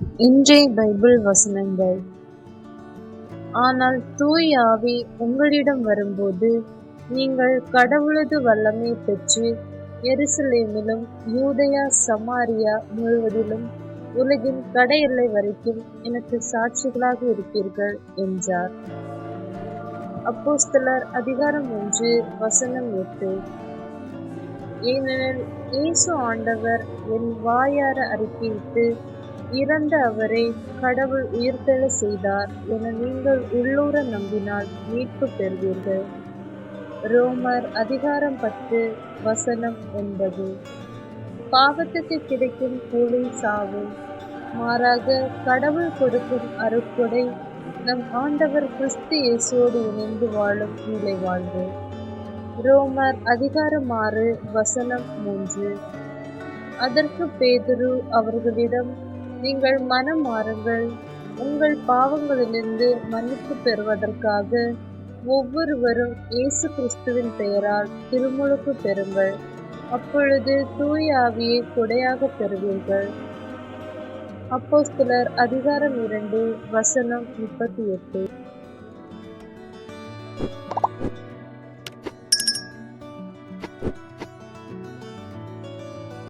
இன்றைய பைபிள் வசனங்கள். ஆனால் தூய் ஆவி உங்களிடம் வரும்போது நீங்கள் கடவுளது வல்லமை பெற்று எருசலேமிலும் யூதயா சமாரியா முழுவதிலும் உலகின் கடையெல்லை வரைக்கும் எனக்கு சாட்சிகளாக இருப்பீர்கள் என்றார். அப்போஸ்தலர் அதிகாரம் ஒன்று வசனம் எட்டு. ஏனெனில் இயேசு ஆண்டவர் என் வாயார அறிக்கையிட்டு இறந்த அவரை கடவுள் உயிர்த்தெழ செய்தார் என நீங்கள் உள்ளூர நம்பினால் மீட்பு பெறுவீர்கள். ரோமர் அதிகாரம் பத்து வசனம் ஒன்பது. பாவத்துக்கு கிடைக்கும் கூலி சாவு. மாறாக கடவுள் கொடுக்கும் அருட்கொடை நம் ஆண்டவர் கிறிஸ்து இயேசுவோடு இணைந்து வாழும் நிலை வாழ்வு. ரோமர் அதிகாரம் ஆறு வசனம் மூன்று. அதற்கு பேதுரு அவர்களிடம் நீங்கள் மனம் மாறுங்கள். உங்கள் பாவங்களிலிருந்து மன்னிப்பு பெறுவதற்காக ஒவ்வொருவரும் இயேசு கிறிஸ்துவின் பெயரால் திருமுழுக்கு பெறுங்கள். அப்பொழுது தூய ஆவியை கொடையாக பெறுவீர்கள். அப்போஸ்தலர் அதிகாரம் இரண்டு வசனம் முப்பத்தி எட்டு.